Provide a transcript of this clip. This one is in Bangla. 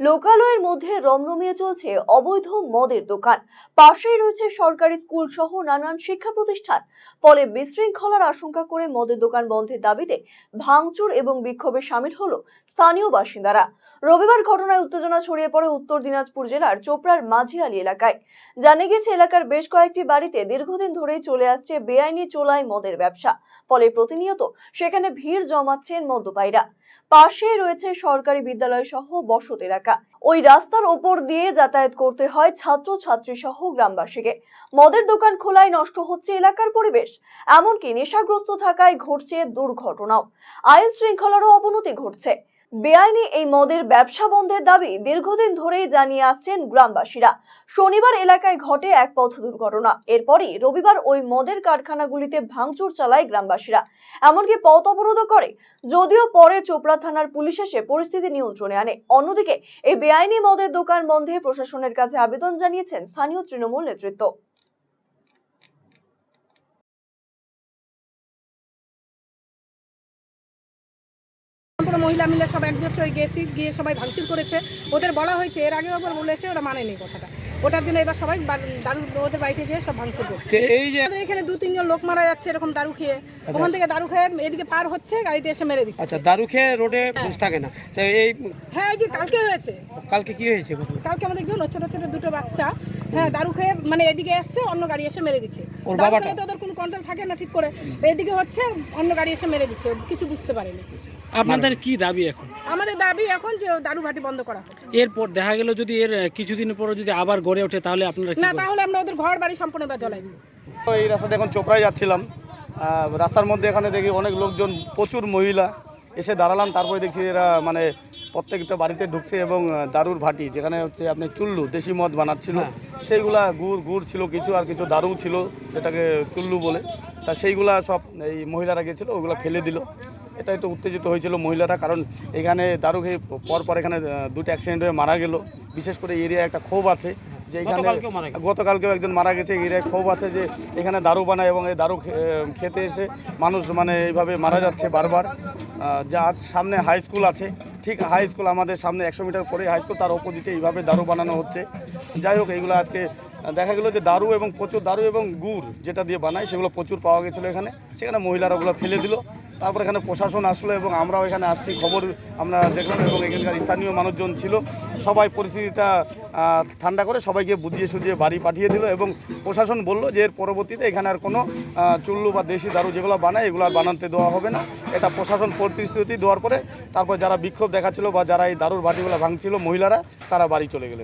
লোকালয়ের মধ্যে রমরমিয়ে চলছে অবৈধ মদের দোকান। পাশেই রয়েছে সরকারি স্কুল সহ নানান শিক্ষা প্রতিষ্ঠান ফলে বিশৃঙ্খলার আশঙ্কা করে মদের দোকান বন্ধের দাবিতে ভাঙচুর এবং বিক্ষোভে সামিল হলো স্থানীয় বাসিন্দারা। রবিবার ঘটনায় উত্তেজনা ছড়িয়ে পড়ে উত্তর দিনাজপুর জেলার চোপড়ার মাঝিয়ালি এলাকায়। জানা গেছে, এলাকার বেশ কয়েকটি বাড়িতে দীর্ঘদিন ধরেই চলে আসছে বেআইনি চোলাই মদের ব্যবসা। ফলে প্রতিনিয়ত সেখানে ভিড় জমাচ্ছেন মদ্যপায়ীরা। পাশে রয়েছে সরকারি বিদ্যালয় সহ বসত এলাকা। ওই রাস্তার ওপর দিয়ে যাতায়াত করতে হয় ছাত্র ছাত্রী সহ গ্রামবাসীকে। মদের দোকান খোলায় নষ্ট হচ্ছে এলাকার পরিবেশ। এমনকি নেশাগ্রস্ত থাকায় ঘটছে দুর্ঘটনাও। আইন শৃঙ্খলারও অবনতি ঘটছে। বেআইনি এই মদের ব্যবসা বন্ধের দাবি দীর্ঘদিন ধরেই জানিয়ে আসছেন গ্রামবাসীরা। শনিবার এলাকায় ঘটে এক পথ দুর্ঘটনা। এরপরই রবিবার ওই মদের কারখানাগুলিতে ভাঙচুর চালায় গ্রামবাসীরা। এমনকি পথ অবরোধও করে। যদিও পরে চোপড়া থানার পুলিশ এসে পরিস্থিতি নিয়ন্ত্রণে আনে। অন্যদিকে, এই বেআইনি মদের দোকান বন্ধে প্রশাসনের কাছে আবেদন জানিয়েছেন স্থানীয় তৃণমূল নেতৃত্ব। পুরো মহিলা মিলে সব একজোট হয়ে গেছি গিয়ে সবাই ভাঙচুর করেছে। ওদের বলা হয়েছে এর আগেও একবার বলেছে ওরা মানেনি কথাটা। ওটার জন্য এবার সবাই দারু ওদের বাড়িতে যেয়ে সব ভাঙচুর করছে। এই যে এখানে দু তিনজন লোক মারা যাচ্ছে এরকম দারু খেয়ে। ওখান থেকে দারু খেয়ে এদিকে পার হচ্ছে গাড়িতে এসে মেরে দিচ্ছে। আচ্ছা দারু খেয়ে রোডে বসে থাকে না। তো এই হ্যাঁ এই যে কালকে হয়েছে। কালকে কি হয়েছে কালকে আমাদের জন্য ছোট ছোট দুটো বাচ্চা। হ্যাঁ দারু খেয়ে মানে এদিকে এসছে অন্য গাড়ি এসে মেরে দিচ্ছে। ওর বাবাটা? তো ওদের কোনো কন্ট্রোল থাকে না ঠিক করে। এদিকে হচ্ছে অন্য গাড়ি এসে মেরে দিচ্ছে কিছু বুঝতে পারেনি। আপনাদের কি দাবি এখন? আমাদের দাবি এখন যে দারু ভাটি বন্ধ করা হোক। এরপর দেখা গেল যদি এর কিছুদিন পর যদি আবার গড়ে ওঠে তাহলে আপনারা না তাহলে আমরা ওদের ঘর বাড়ি সম্পূর্ণ জ্বলাই দিব। তো এই রাস্তাতে এখন চোপড়ায় যাচ্ছিলাম। রাস্তার মধ্যে এখানে দেখি অনেক লোকজন প্রচুর মহিলা এসে দাঁড়ালাম। তারপরে দেখছি এরা মানে প্রত্যেকটা বাড়িতে ঢুকছে এবং দারুর ভাটি যেখানে হচ্ছে আপনি চুল্লু দেশি মদ বানাচ্ছিল। সেইগুলা গুড় গুড় ছিল কিছু আর কিছু দারু ছিল যেটাকে চুল্লু বলে। তা সেইগুলা সব এই মহিলারা গেছিল ওগুলো ফেলে দিল। এটা একটু উত্তেজিত হয়েছিল মহিলারা কারণ এখানে দারু খেয়ে পর পর এখানে দুটো অ্যাক্সিডেন্ট হয়ে মারা গেল। বিশেষ করে এরিয়া একটা ক্ষোভ আছে যে এখানে গতকালকেও একজন মারা গেছে এরিয়ায় ক্ষোভ আছে যে এখানে দারু বানায় এবং এই দারু খে- খেতে এসে মানুষ মানে এইভাবে মারা যাচ্ছে বারবার। যার সামনে হাই স্কুল আছে ঠিক হাই স্কুল আমাদের সামনে একশো মিটার পরে হাই স্কুল তার অপোজিটে এইভাবে দারু বানানো হচ্ছে। যাই হোক এইগুলো আজকে দেখা গেলো যে দারু এবং প্রচুর দারু এবং গুড় যেটা দিয়ে বানায় সেগুলো প্রচুর পাওয়া গেছিল এখানে। সেখানে মহিলারা ওগুলো ফেলে দিল। তারপর এখানে প্রশাসন আসলো এবং আমরাও এখানে আসছি, খবর আমরা দেখলাম এবং এখানকার স্থানীয় মানুষজন ছিল। সবাই পরিস্থিতিটা ঠান্ডা করে সবাইকে বুঝিয়ে সুঝিয়ে বাড়ি পাঠিয়ে দিল এবং প্রশাসন বলল যে এর পরবর্তীতে এখানে আর কোনো চুল্লু বা দেশি দারু যেগুলো বানায় এগুলো আর বানাতে দেওয়া হবে না। এটা প্রশাসন প্রতিশ্রুতি দেওয়ার পরে তারপর যারা বিক্ষোভ দেখাচ্ছিল বা যারা এই দারুর বাটিগুলো ভাঙছিল মহিলারা, তারা বাড়ি চলে গেলেন।